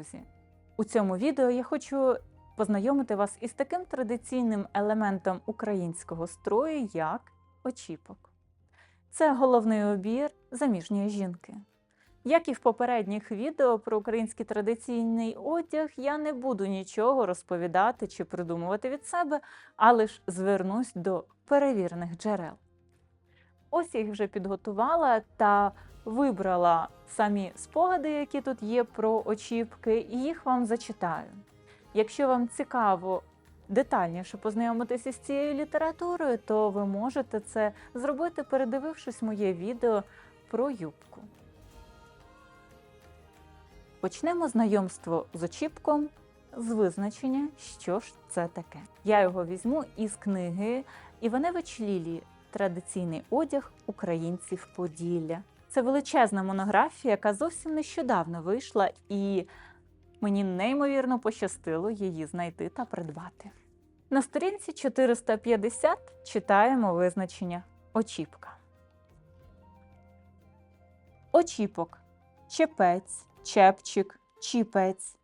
друзі! У цьому відео я хочу познайомити вас із таким традиційним елементом українського строю, як очіпок. Це головний обір заміжньої жінки. Як і в попередніх відео про український традиційний одяг, я не буду нічого розповідати чи придумувати від себе, а лише звернусь до перевірених джерел. Ось я їх вже підготувала та вибрала самі спогади, які тут є про очіпки, і їх вам зачитаю. Якщо вам цікаво детальніше познайомитися з цією літературою, то ви можете це зробити, передивившись моє відео про юбку. Почнемо знайомство з очіпком з визначення, що ж це таке. Я його візьму із книги Іваневич Лілі Традиційний одяг українців Поділля. Це величезна монографія, яка зовсім нещодавно вийшла, і мені неймовірно пощастило її знайти та придбати. На сторінці 450 читаємо визначення очіпка. Очіпок чепець, чепчик, чіпець,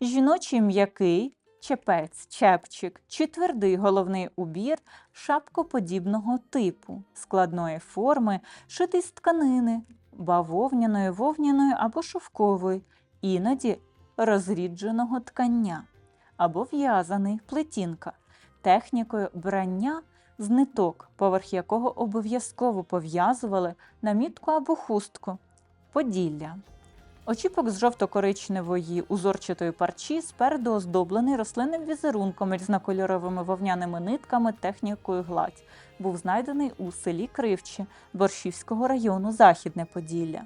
жіночий м'який, чепець, чепчик чи твердий головний убір шапкоподібного типу, складної форми, шитий з тканини, бавовняної, вовняної або шовкової, іноді розрідженого ткання, або в'язаний плетінка, технікою брання з ниток, поверх якого обов'язково пов'язували намітку або хустку, поділля. Очіпок з жовто-коричневої узорчатої парчі спереду оздоблений рослинним візерунком різнокольоровими вовняними нитками технікою гладь. Був знайдений у селі Кривчі Борщівського району Західне Поділля.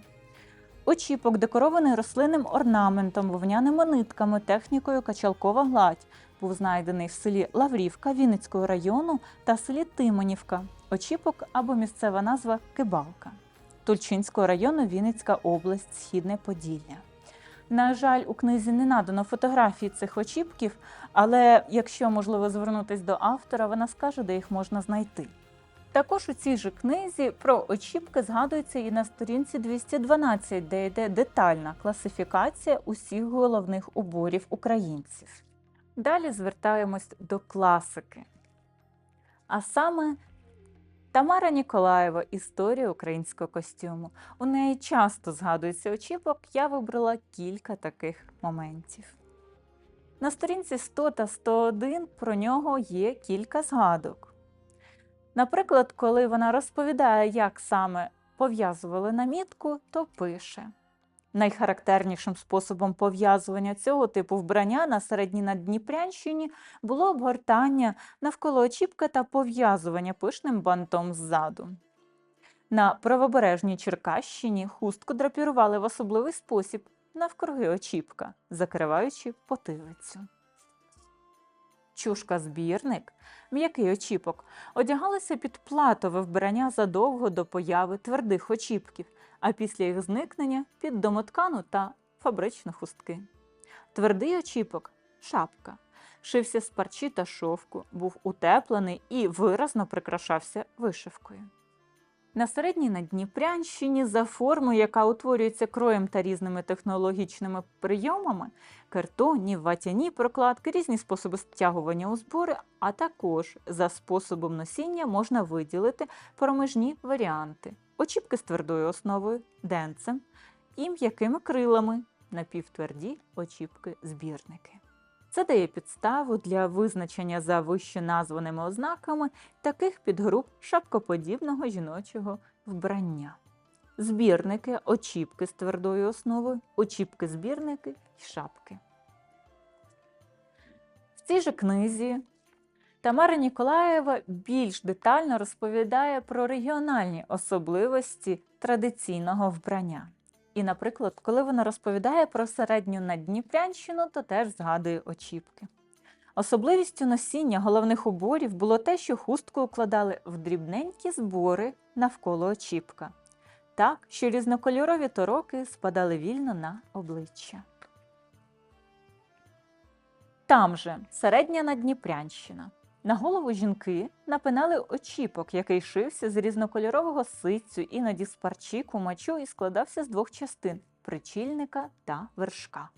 Очіпок декорований рослинним орнаментом, вовняними нитками, технікою качалкова гладь. Був знайдений в селі Лаврівка Вінницького району та селі Тимонівка. Очіпок або місцева назва Кибалка. Тульчинського району Вінницька область, Східне Поділля. На жаль, у книзі не надано фотографій цих очіпків, але якщо можливо звернутися до автора, вона скаже, де їх можна знайти. Також у цій же книзі про очіпки згадується і на сторінці 212, де йде детальна класифікація усіх головних уборів українців. Далі звертаємось до класики. А саме Тамара Ніколаєва Історія українського костюму. У неї часто згадується очіпок, я вибрала кілька таких моментів. На сторінці 100 та 101 про нього є кілька згадок. Наприклад, коли вона розповідає, як саме пов'язували намітку, то пише. Найхарактернішим способом пов'язування цього типу вбрання на середній Наддніпрянщині було обгортання навколо очіпка та пов'язування пишним бантом ззаду. На правобережній Черкащині хустку драпірували в особливий спосіб навкруги очіпка, закриваючи потилицю. Чушка-збірник, м'який очіпок, одягалися під платове вбрання задовго до появи твердих очіпків, а після їх зникнення під домоткану та фабричну хустки. Твердий очіпок шапка. Шився з парчі та шовку, був утеплений і виразно прикрашався вишивкою. На середній Наддніпрянщині за формою, яка утворюється кроєм та різними технологічними прийомами, картонні, ватяні прокладки, різні способи стягування у збори, а також за способом носіння можна виділити проміжні варіанти: очіпки з твердою основою, денцем і м'якими крилами, напівтверді очіпки-збірники. Це дає підставу для визначення за вище названими ознаками таких підгруп шапкоподібного жіночого вбрання. Збірники, очіпки з твердою основою, очіпки-збірники і шапки. В цій же книзі Тамара Ніколаєва більш детально розповідає про регіональні особливості традиційного вбрання. І, наприклад, коли вона розповідає про середню Наддніпрянщину, то теж згадує очіпки. Особливістю носіння головних уборів було те, що хустку укладали в дрібненькі збори навколо очіпка, так, що різнокольорові тороки спадали вільно на обличчя. Там же середня Наддніпрянщина. На голову жінки напинали очіпок, який шився з різнокольорового ситцю, іноді з парчі, кумачу і складався з двох частин причільника та вершка.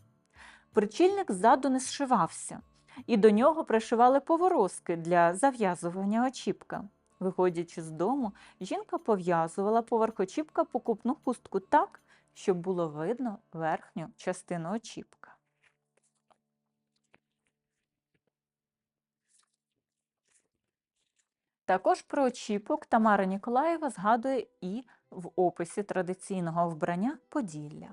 Причільник ззаду не зшивався, і до нього пришивали поворозки для зав'язування очіпка. Виходячи з дому, жінка пов'язувала поверх очіпка покупну хустку так, щоб було видно верхню частину очіпка. Також про очіпок Тамара Ніколаєва згадує і в описі традиційного вбрання Поділля.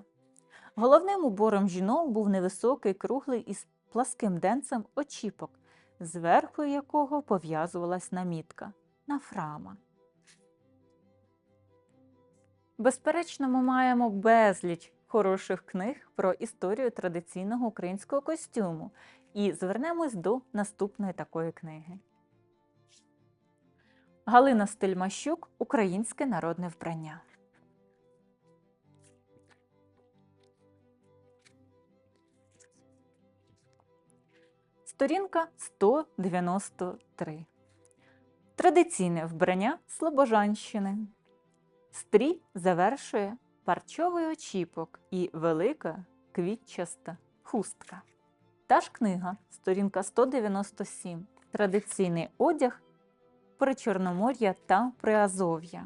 Головним убором жінок був невисокий круглий із пласким денцем очіпок, зверху якого пов'язувалась намітка нафрама. Безперечно, ми маємо безліч хороших книг про історію традиційного українського костюму і звернемось до наступної такої книги. Галина Стельмащук Українське народне вбрання. Сторінка 193. Традиційне вбрання Слобожанщини. Стрій завершує парчовий очіпок і велика квітчаста хустка. Та ж книга, сторінка 197. Традиційний одяг Причорномор'я та Приазов'я.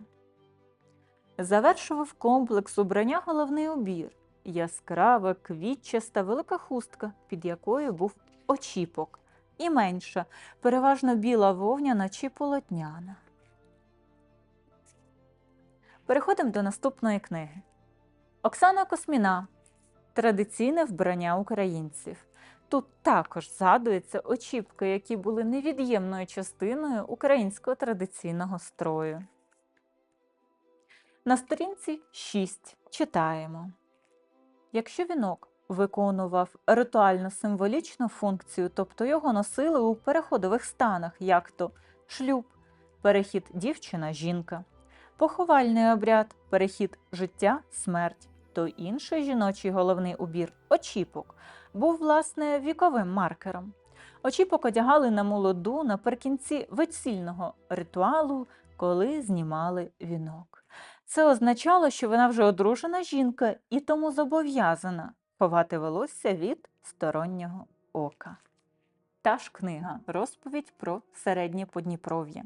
Завершував комплекс убрання головний убір, яскрава, квітчаста велика хустка, під якою був очіпок, і менша, переважно біла вовняна чи полотняна. Переходимо до наступної книги. Оксана Косміна. Традиційне вбрання українців. Тут також згадуються очіпки, які були невід'ємною частиною українського традиційного строю. На сторінці 6 читаємо. Якщо вінок виконував ритуально символічну функцію, тобто його носили у переходових станах, як то шлюб, перехід дівчина-жінка, поховальний обряд, перехід життя, смерть, то інший жіночий головний убір очіпок був, власне, віковим маркером. Очіпок одягали на молоду наприкінці весільного ритуалу, коли знімали вінок. Це означало, що вона вже одружена жінка і тому зобов'язана ховати волосся від стороннього ока. Та ж книга розповідь про середнє Подніпров'я.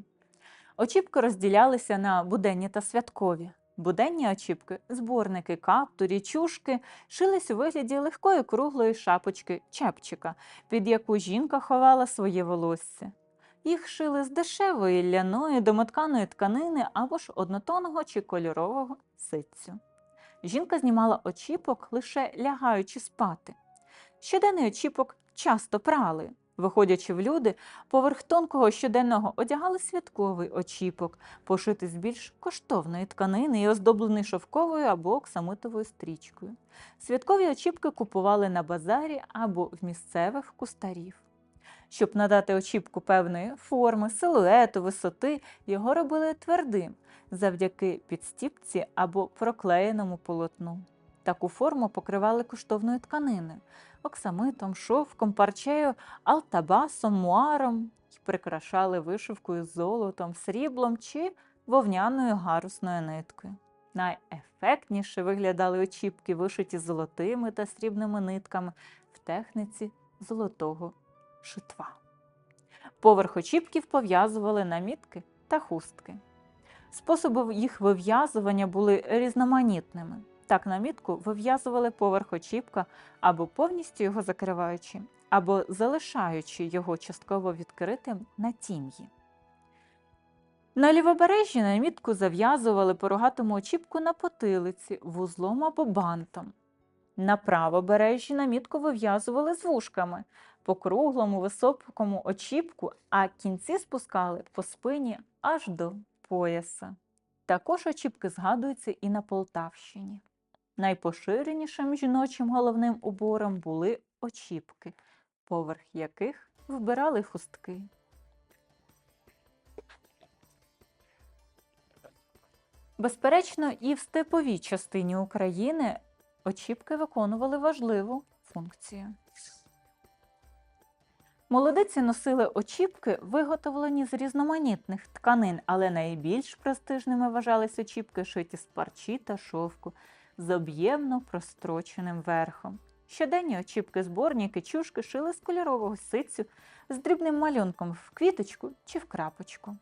Очіпки розділялися на буденні та святкові. Буденні очіпки, зборники, каптурі, чушки шились у вигляді легкої круглої шапочки чепчика, під яку жінка ховала своє волосся. Їх шили з дешевої ляної домотканої тканини або ж однотонного чи кольорового ситцю. Жінка знімала очіпок, лише лягаючи спати. Щоденний очіпок часто прали. Виходячи в люди, поверх тонкого щоденного одягали святковий очіпок, пошитий з більш коштовної тканини і оздоблений шовковою або оксамитовою стрічкою. Святкові очіпки купували на базарі або в місцевих кустарів. Щоб надати очіпку певної форми, силуету, висоти, його робили твердим завдяки підстіпці або проклеєному полотну. Таку форму покривали коштовною тканиною оксамитом, шовком, парчею, алтабасом, муаром і прикрашали вишивкою золотом, сріблом чи вовняною гарусною ниткою. Найефектніше виглядали очіпки, вишиті золотими та срібними нитками в техніці золотого шитва. Поверх очіпків пов'язували намітки та хустки. Способи їх вив'язування були різноманітними. Так намітку вив'язували поверх очіпка або повністю його закриваючи, або залишаючи його частково відкритим на тім'ї. На лівобережжі намітку зав'язували по рогатому очіпку на потилиці, вузлом або бантом. На правобережжі намітку вив'язували з вушками по круглому високому очіпку, а кінці спускали по спині аж до пояса. Також очіпки згадуються і на Полтавщині. Найпоширенішим жіночим головним убором були очіпки, поверх яких вбирали хустки. Безперечно, і в степовій частині України очіпки виконували важливу функцію. Молодиці носили очіпки, виготовлені з різноманітних тканин, але найбільш престижними вважались очіпки, шиті з парчі та шовку з об'ємно простроченим верхом. Щоденні очіпки зборники, чушки шили з кольорового ситцю з дрібним малюнком в квіточку чи в крапочку.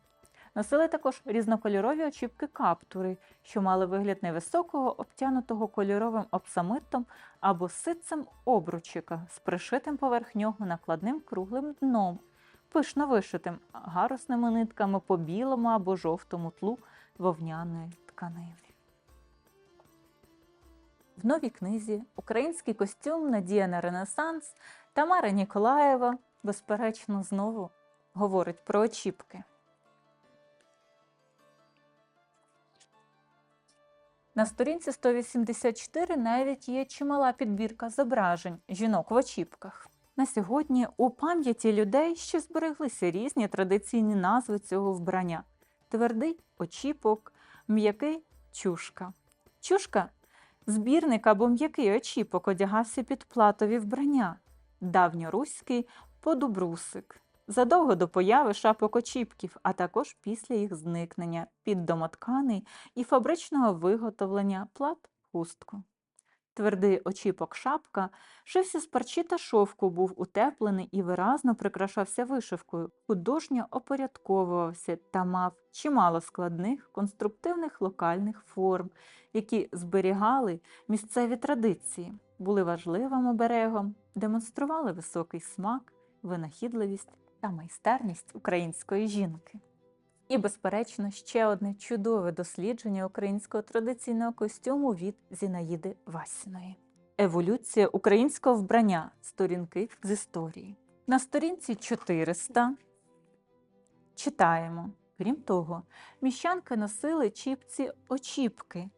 Носили також різнокольорові очіпки каптури, що мали вигляд невисокого, обтянутого кольоровим обсамитом або ситцем обручика з пришитим поверх нього накладним круглим дном, пишно вишитим гарусними нитками по білому або жовтому тлу вовняної тканини. В новій книзі Український костюм Надія на Ренесанс Тамара Ніколаєва, безперечно, знову говорить про очіпки. На сторінці 184 навіть є чимала підбірка зображень жінок в очіпках. На сьогодні у пам'яті людей ще збереглися різні традиційні назви цього вбрання: твердий очіпок, м'який чушка. Чушка збірник або м'який очіпок одягався під платові вбрання, давньоруський подубрусик. Задовго до появи шапок очіпків, а також після їх зникнення під домотканий і фабричного виготовлення плат хустку. Твердий очіпок шапка шився з парчі та шовку, був утеплений і виразно прикрашався вишивкою, художньо опорядковувався та мав чимало складних конструктивних локальних форм, які зберігали місцеві традиції, були важливим оберегом, демонстрували високий смак, винахідливість та майстерність української жінки. І, безперечно, ще одне чудове дослідження українського традиційного костюму від Зінаїди Васіної. Еволюція українського вбрання. Сторінки з історії. На сторінці 400 читаємо. Крім того, міщанки носили чіпці очіпки,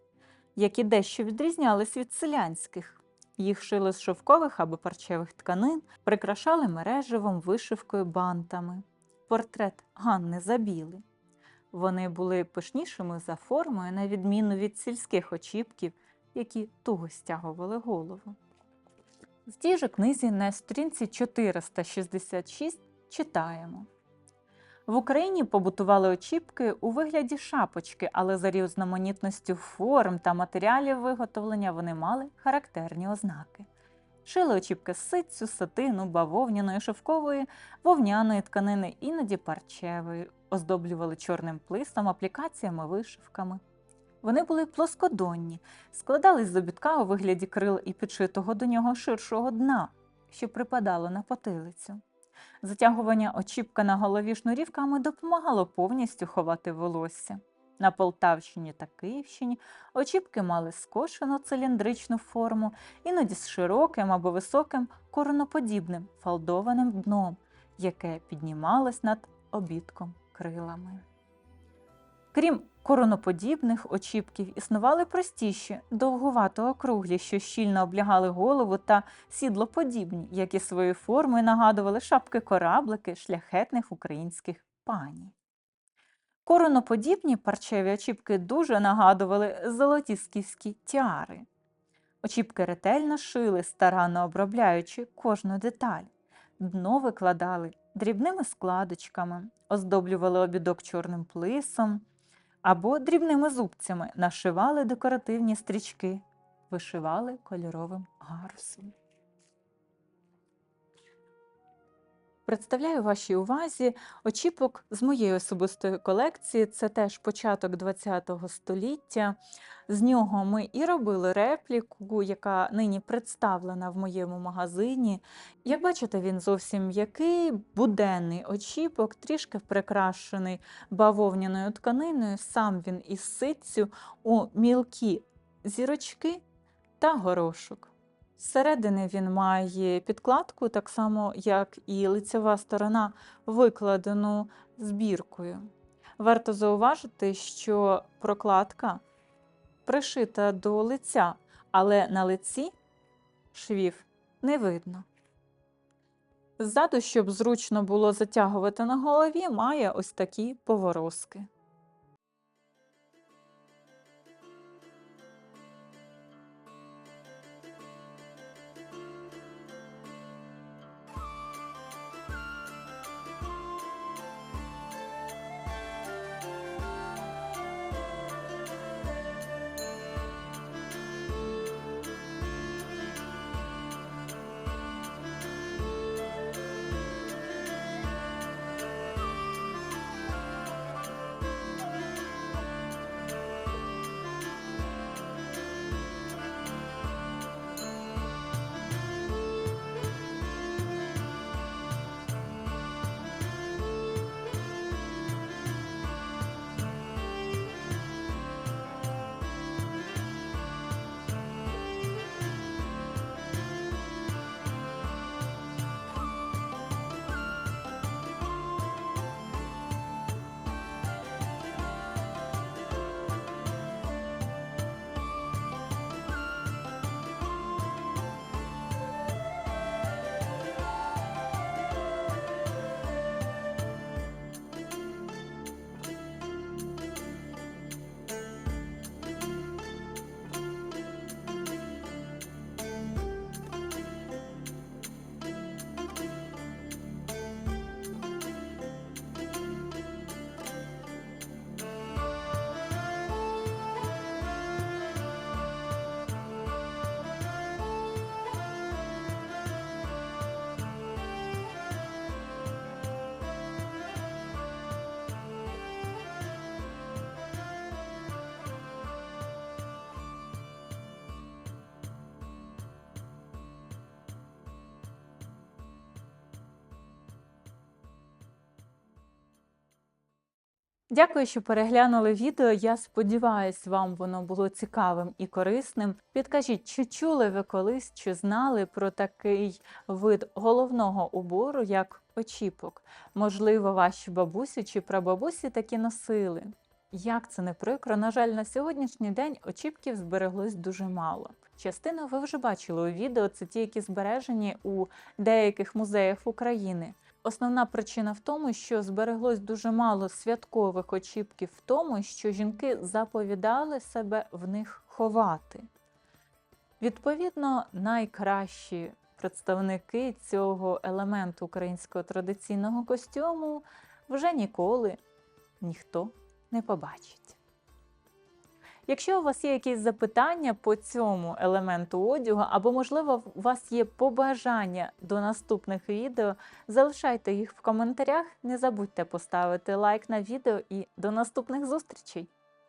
які дещо відрізнялись від селянських. Їх шили з шовкових або парчевих тканин, прикрашали мереживом, вишивкою, бантами. Портрет Ганни Забіли. Вони були пишнішими за формою, на відміну від сільських очіпків, які туго стягували голову. В тій же книзі на сторінці 466 читаємо. В Україні побутували очіпки у вигляді шапочки, але за різноманітністю форм та матеріалів виготовлення вони мали характерні ознаки. Шили очіпки з ситцю, сатину, бавовняної, шовкової, вовняної тканини, іноді парчевої, оздоблювали чорним плистом, аплікаціями, вишивками. Вони були плоскодонні, складались з обідка у вигляді крил і підшитого до нього ширшого дна, що припадало на потилицю. Затягування очіпка на голові шнурівками допомагало повністю ховати волосся. На Полтавщині та Київщині очіпки мали скошену циліндричну форму, іноді з широким або високим короноподібним фалдованим дном, яке піднімалось над обідком крилами. Крім короноподібних очіпків, існували простіші, довгувато округлі, що щільно облягали голову та сідлоподібні, які своєю формою нагадували шапки кораблики шляхетних українських пані. Короноподібні парчеві очіпки дуже нагадували золоті скіфські тіари. Очіпки ретельно шили, старанно обробляючи кожну деталь. Дно викладали дрібними складочками, оздоблювали обідок чорним плисом або дрібними зубцями, нашивали декоративні стрічки, вишивали кольоровим гарусом. Представляю вашій увазі очіпок з моєї особистої колекції. Це теж початок ХХ століття. З нього ми і робили репліку, яка нині представлена в моєму магазині. Як бачите, він зовсім м'який, буденний очіпок, трішки прикрашений бавовняною тканиною. Сам він із ситцю у мілкі зірочки та горошок. Зсередини він має підкладку, так само, як і лицева сторона, викладену збіркою. Варто зауважити, що прокладка пришита до лиця, але на лиці швів не видно. Ззаду, щоб зручно було затягувати на голові, має ось такі поворозки. Дякую, що переглянули відео. Я сподіваюся, вам воно було цікавим і корисним. Підкажіть, чи чули ви колись, чи знали про такий вид головного убору, як очіпок? Можливо, ваші бабусі чи прабабусі такі носили. Як це не прикро, на жаль, на сьогоднішній день очіпків збереглось дуже мало. Частину ви вже бачили у відео, це ті, які збережені у деяких музеях України. Основна причина в тому, що збереглось дуже мало святкових очіпків в тому, що жінки заповідали себе в них ховати. Відповідно, найкращі представники цього елементу українського традиційного костюму вже ніколи ніхто не побачить. Якщо у вас є якісь запитання по цьому елементу одягу, або, можливо, у вас є побажання до наступних відео, залишайте їх в коментарях. Не забудьте поставити лайк на відео і до наступних зустрічей!